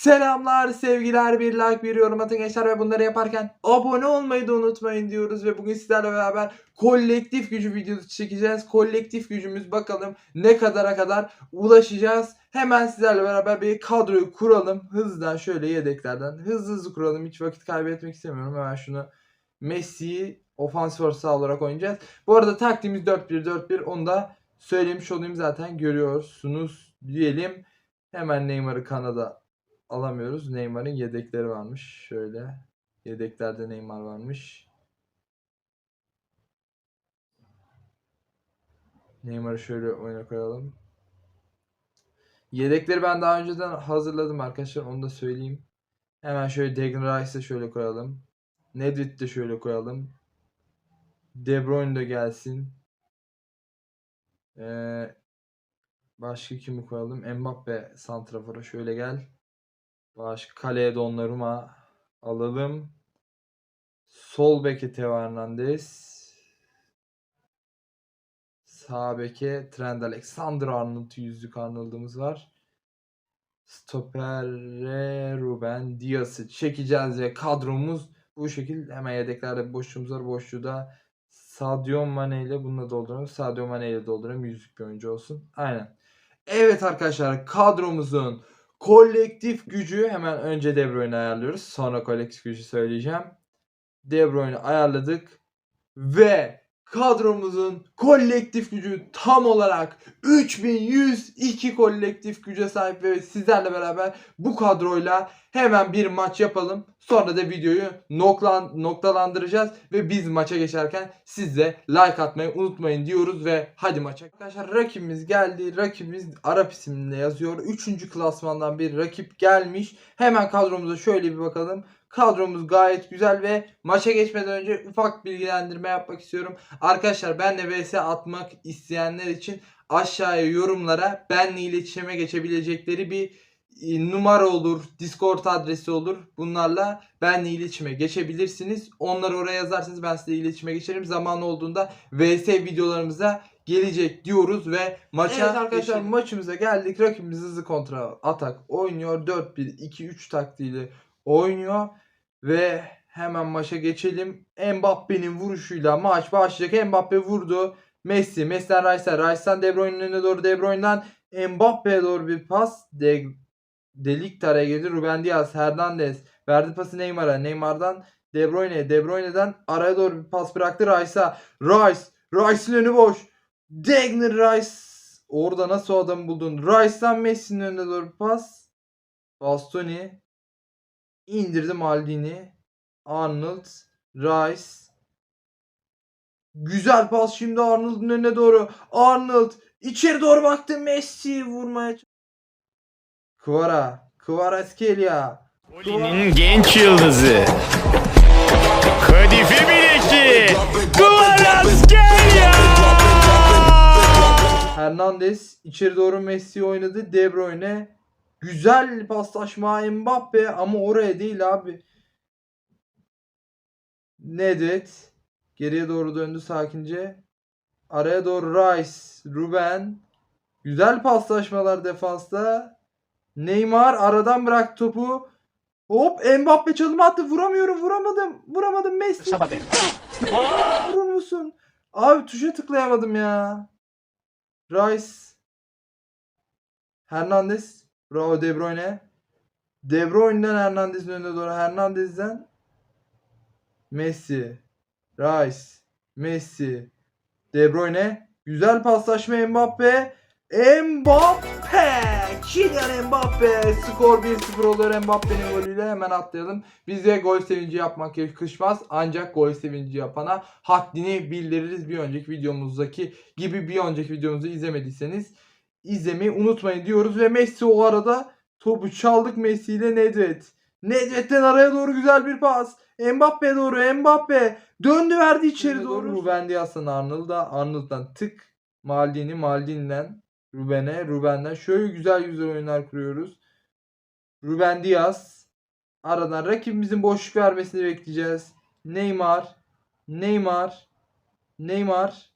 Selamlar, sevgiler, bir like, bir yorum atın gençler ve bunları yaparken abone olmayı da unutmayın diyoruz ve bugün sizlerle beraber kolektif gücü videosu çekeceğiz. Kolektif gücümüz bakalım ne kadara kadar ulaşacağız. Hemen sizlerle beraber bir kadroyu kuralım. Hızlıdan şöyle yedeklerden hızlı hızlı kuralım. Hiç vakit kaybetmek istemiyorum. Hemen şunu Messi'yi ofansif orta saha olarak oynayacağız. Bu arada taktiğimiz 4-1-4-1 onu da söylemiş olayım zaten görüyorsunuz diyelim. Hemen Neymar'ı Kanada alamıyoruz. Neymar'ın yedekleri varmış. Şöyle. Yedeklerde Neymar varmış. Neymar'ı şöyle oyuna koyalım. Yedekleri ben daha önceden hazırladım arkadaşlar. Onu da söyleyeyim. Hemen şöyle Declan Rice'ı şöyle koyalım. Nedved'i de şöyle koyalım. De Bruyne de gelsin. Ee, başka kimi koyalım? Mbappe santrafora şöyle gel. Başka kaleye Donnarumma alalım. Sol beke Teo Hernandez. Sağ beke Trent Alexander-Arnold yüzlük Arnold'umuz var. Stopere Ruben Dias'ı çekeceğiz ve kadromuz bu şekilde hemen yedeklerde bir boşluğumuz var. Boşluğu da Sadio Mane ile bununla dolduralım. Sadio Mane ile dolduralım. Yüzlük bir oyuncu olsun. Aynen. Evet arkadaşlar kadromuzun kolektif gücü hemen önce De Bruyne ayarlıyoruz. Sonra kolektif gücü söyleyeceğim. De Bruyne ayarladık. Ve kadromuzun kolektif gücü tam olarak 3102 kolektif güce sahip ve sizlerle beraber bu kadroyla hemen bir maç yapalım. Sonra da videoyu noklan, noktalandıracağız ve biz maça geçerken siz de like atmayı unutmayın diyoruz ve hadi maça. Arkadaşlar rakibimiz geldi. Rakibimiz Arap isimle yazıyor. Üçüncü klasmandan bir rakip gelmiş. Hemen kadromuza şöyle bir bakalım. Kadromuz gayet güzel ve maça geçmeden önce ufak bilgilendirme yapmak istiyorum. Arkadaşlar benle vs atmak isteyenler için aşağıya yorumlara benle iletişime geçebilecekleri bir e, numara olur, Discord adresi olur. Bunlarla benle iletişime geçebilirsiniz. Onları oraya yazarsanız ben size iletişime geçerim. Zaman olduğunda VS videolarımıza gelecek diyoruz ve maça Evet arkadaşlar, arkadaşlar maçımıza geldik. Rakibimiz hızlı kontra atak oynuyor. 4-1-2-3 taktiğiyle oynuyor ve hemen maça geçelim. Mbappe'nin vuruşuyla maç başlayacak. Mbappe vurdu. Messi, Messi'den Rice'a, Rice'dan De Bruyne'nin doğru De Bruyne'den Mbappe'ye doğru bir pas. De Delik araya girdi. Ruben Diaz, Hernandez verdi pası Neymar'a. Neymar'dan De Bruyne, De Bruyne'den araya doğru bir pas bıraktı Rice'a. Rice, Rice'ın önü boş. Degner Rice. Orada nasıl adamı buldun? Rice'dan Messi'nin önüne doğru bir pas. Bastoni. İndirdi Maldini. Arnold. Rice. Güzel pas şimdi Arnold'un önüne doğru. Arnold içeri doğru baktı. Messi vurmaya Kvara. Kvaratskhelia. Poli'nin genç yıldızı. Kadife bileki. Kvaratskhelia. Hernandez içeri doğru Messi oynadı. De Bruyne. Güzel paslaşma Mbappe ama oraya değil abi. Nedved geriye doğru döndü sakince. Araya doğru Rice, Ruben. Güzel paslaşmalar defansta. Neymar aradan bıraktı topu. Hop Mbappe çalım attı. Vuramıyorum, vuramadım. Vuramadım Messi. Vurur musun? Abi tuşa tıklayamadım ya. Rice. Hernandez. Bravo De Bruyne. De Bruyne'den Hernandez'in önüne doğru. Hernandez'den Messi. Rice. Messi. De Bruyne. Güzel paslaşma Mbappe. Mbappe! Kylian Mbappe! Skor 1-0 oluyor Mbappe'nin golüyle. Hemen atlayalım. Bize gol sevinci yapmak yakışmaz. Ancak gol sevinci yapana haddini bildiririz. Bir önceki videomuzdaki gibi bir önceki videomuzu izlemediyseniz izlemeyi unutmayın diyoruz. Ve Messi o arada topu çaldık Messi ile Nedved. Nedved'den araya doğru güzel bir pas. Mbappe doğru Mbappe. Döndü verdi içeri doğru. Ruben Dias'tan Arnold'a. Arnold'dan tık. Maldini Maldini'den Ruben'e. Ruben'den şöyle güzel güzel oyunlar kuruyoruz. Ruben Dias. Aradan rakibimizin boşluk vermesini bekleyeceğiz. Neymar. Neymar. Neymar.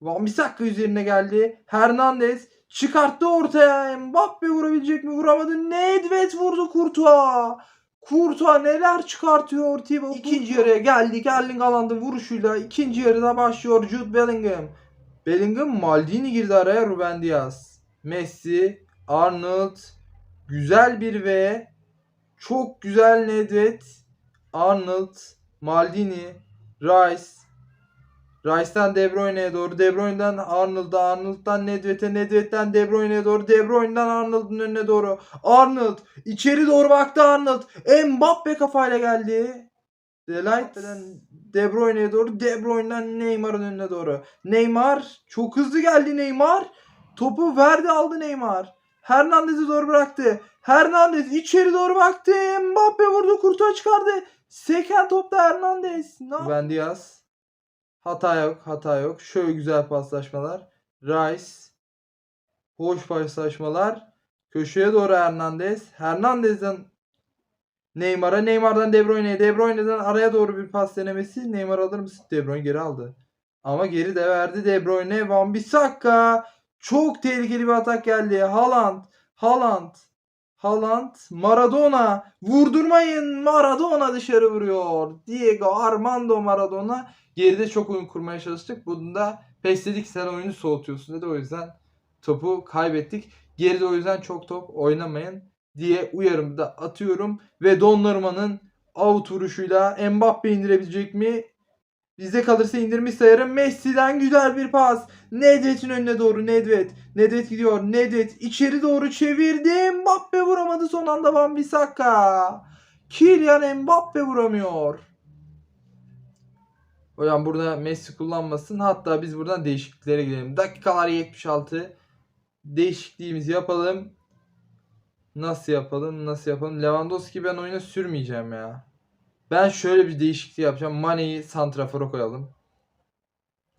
Wan-Bissaka üzerine geldi. Hernandez Çıkarttı ortaya. Mbappe vurabilecek mi? Vuramadı. Nedved vurdu Kurtuğa. Kurtuğa neler çıkartıyor ortaya. İkinci yarıya geldik. Erling Haaland'ın vuruşuyla ikinci yarıda başlıyor Jude Bellingham. Bellingham Maldini girdi araya Ruben Diaz. Messi, Arnold, güzel bir ve çok güzel Nedved, Arnold, Maldini, Rice, Rice'dan De Bruyne'ye doğru, De Bruyne'den Arnold'a, Arnold'dan Nedved'e, Nedved'den De Bruyne'ye doğru, De Bruyne'den Arnold'un önüne doğru. Arnold içeri doğru baktı Arnold. Mbappe kafayla geldi. Delight'den De Bruyne'ye doğru, De Bruyne'den Neymar'ın önüne doğru. Neymar çok hızlı geldi Neymar. Topu verdi aldı Neymar. Hernandez'i doğru bıraktı. Hernandez içeri doğru baktı. Mbappe vurdu kurtuğa çıkardı. Seken topta Hernandez. Ne ben Diaz. Hata yok, hata yok. Şöyle güzel paslaşmalar. Rice. Hoş paslaşmalar. Köşeye doğru Hernandez. Hernandez'den Neymar'a, Neymar'dan De Bruyne'ye, De Bruyne'den araya doğru bir pas denemesi. Neymar alır mısın? De Bruyne geri aldı. Ama geri de verdi De Bruyne. Van Bissaka. Çok tehlikeli bir atak geldi. Haaland. Haaland. Haaland. Maradona. Vurdurmayın. Maradona dışarı vuruyor. Diego Armando Maradona. Geride çok oyun kurmaya çalıştık. Bunda PES dedik sen oyunu soğutuyorsun dedi. O yüzden topu kaybettik. Geride o yüzden çok top oynamayın diye uyarımı da atıyorum. Ve Donnarumma'nın out vuruşuyla Mbappe indirebilecek mi? Bizde kalırsa indirmiş sayarım. Messi'den güzel bir pas. Nedved'in önüne doğru Nedved. Nedved gidiyor. Nedved içeri doğru çevirdi. Mbappe vuramadı son anda Van Bissaka. Kylian Mbappe vuramıyor. Hocam burada Messi kullanmasın. Hatta biz buradan değişikliklere gidelim. Dakikalar 76. Değişikliğimizi yapalım. Nasıl yapalım? Nasıl yapalım? Lewandowski ben oyuna sürmeyeceğim ya. Ben şöyle bir değişiklik yapacağım. Mane'yi santrafora koyalım.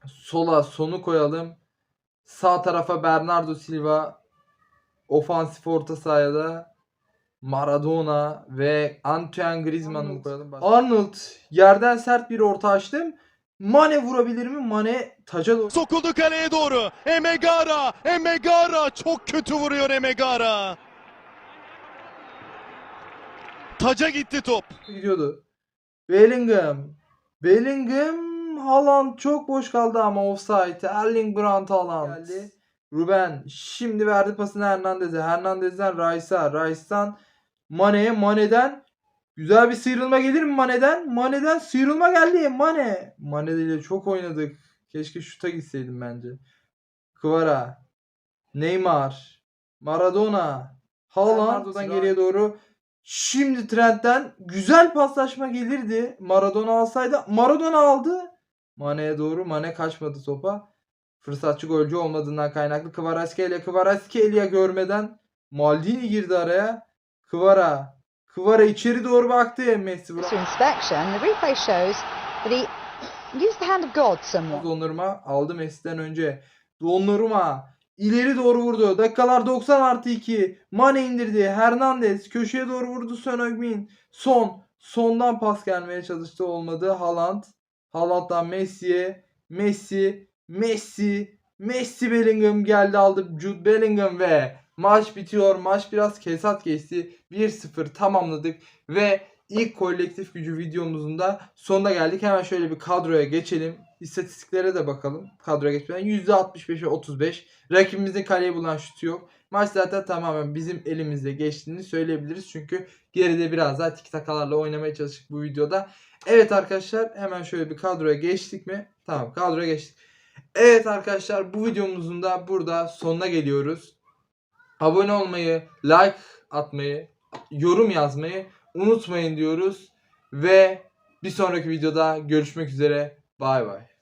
Sola sonu koyalım. Sağ tarafa Bernardo Silva. Ofansif orta sahaya da Maradona ve Antoine Griezmann'ı koyalım. Arnold yerden sert bir orta açtım. Mane vurabilir mi? Mane taca doğru Sokuldu kaleye doğru. Emegara. Emegara. Çok kötü vuruyor Emegara. Taca gitti top. gidiyordu. Bellingham. Bellingham Haaland çok boş kaldı ama offside. Erling Brandt Haaland. Geldi. Ruben şimdi verdi pasını Hernandez'e. Hernandez'den Rice'a. Rice'dan Mane'ye. Mane'den güzel bir sıyrılma gelir mi Mane'den? Mane'den sıyrılma geldi. Mane. Mane ile çok oynadık. Keşke şuta gitseydim bence. Kvara. Neymar. Maradona. Haaland. Ronaldo'dan geriye doğru Şimdi Trent'ten güzel paslaşma gelirdi. Maradona alsaydı. Maradona aldı. Mane'ye doğru. Mane kaçmadı topa. Fırsatçı golcü olmadığından kaynaklı. Kvaratskhelia Kvaratskhelia görmeden Maldini girdi araya. Kvara. Kvara içeri doğru baktı. Messi To inspection, the replay shows that he used the hand of God somewhat. Donnarumma aldı Messi'den önce. Donnarumma ileri doğru vurdu. Dakikalar 90 artı 2. Mane indirdi. Hernandez köşeye doğru vurdu. Son Heung-min. Son. Sondan pas gelmeye çalıştı. Olmadı. Haaland. Haaland'dan Messi'ye. Messi. Messi. Messi Bellingham geldi aldı. Jude Bellingham ve maç bitiyor. Maç biraz kesat geçti. 1-0 tamamladık ve ilk kolektif gücü videomuzun da sonuna geldik. Hemen şöyle bir kadroya geçelim. İstatistiklere de bakalım. Kadroya geçmeden %65'e 35. Rakibimizin kaleyi bulan şutu yok. Maç zaten tamamen bizim elimizde geçtiğini söyleyebiliriz. Çünkü geride biraz daha tik takalarla oynamaya çalıştık bu videoda. Evet arkadaşlar hemen şöyle bir kadroya geçtik mi? Tamam kadroya geçtik. Evet arkadaşlar bu videomuzun da burada sonuna geliyoruz. Abone olmayı, like atmayı, yorum yazmayı unutmayın diyoruz. Ve bir sonraki videoda görüşmek üzere. Bay bay.